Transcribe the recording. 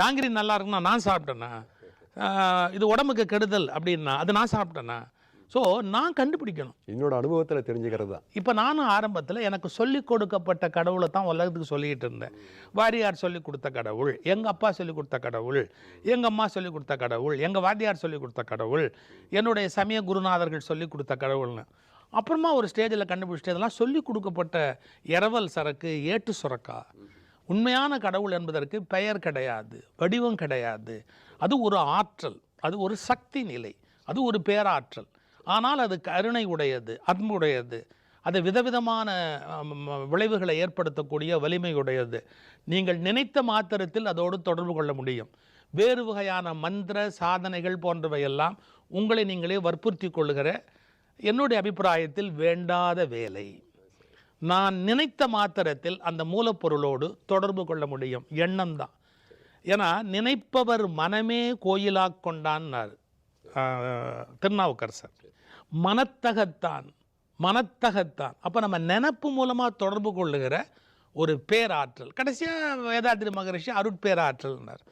ஜாங்கிரி நல்லா இருக்குன்னா நான் சாப்பிட்டேனா? ஆஹ் இது உடம்புக்கு கெடுதல் அப்படின்னா அது நான் சாப்பிட்டேனா? ஸோ நான் கண்டுபிடிக்கணும். என்னோட அனுபவத்தில் தெரிஞ்சுக்கிறது தான். இப்போ நானும் ஆரம்பத்தில் எனக்கு சொல்லிக் கொடுக்கப்பட்ட கடவுளை தான் உலகத்துக்கு சொல்லிக்கிட்டு இருந்தேன். வாரியார் சொல்லிக் கொடுத்த கடவுள் எங்கள் அப்பா சொல்லிக் கொடுத்த கடவுள் எங்கள் அம்மா சொல்லிக் கொடுத்த கடவுள் எங்கள் வாத்தியார் சொல்லிக் கொடுத்த கடவுள் என்னுடைய சமய குருநாதர்கள் சொல்லிக் கொடுத்த கடவுள்னு. அப்புறமா ஒரு ஸ்டேஜில் கண்டுபிடிச்சிட்டு இதெல்லாம் சொல்லிக் கொடுக்கப்பட்ட இரவல் சரக்கு ஏட்டு சுரக்கா. உண்மையான கடவுள் என்பதற்கு பெயர் கிடையாது வடிவம் கிடையாது. அது ஒரு ஆற்றல் அது ஒரு சக்தி நிலை அது ஒரு பேராற்றல். ஆனால் அது கருணை உடையது அன்புடையது அது விதவிதமான விளைவுகளை ஏற்படுத்தக்கூடிய வலிமை உடையது. நீங்கள் நினைத்த மாத்திரத்தில் அதோடு தொடர்பு கொள்ள முடியும். வேறு வகையான மந்திர சாதனைகள் போன்றவையெல்லாம் உங்களை நீங்களே வற்புறுத்தி கொள்ளுகிற என்னுடைய அபிப்பிராயத்தில் வேண்டாத வேலை. நான் நினைத்த மாத்திரத்தில் அந்த மூலப்பொருளோடு தொடர்பு கொள்ள முடியும். எண்ணம் தான் ஏன்னா நினைப்பவர் மனமே கோயிலாக் கொண்டான்னார். திருநாவுக்கரசர். மனத்தகத்தான் மனத்தகத்தான். அப்போ நம்ம நினப்பு மூலமாக தொடர்பு கொள்ளுகிற ஒரு பேராற்றல். கடைசியாக வேதாத்திரி மகரிஷி அருட்பேராற்றல்னார்.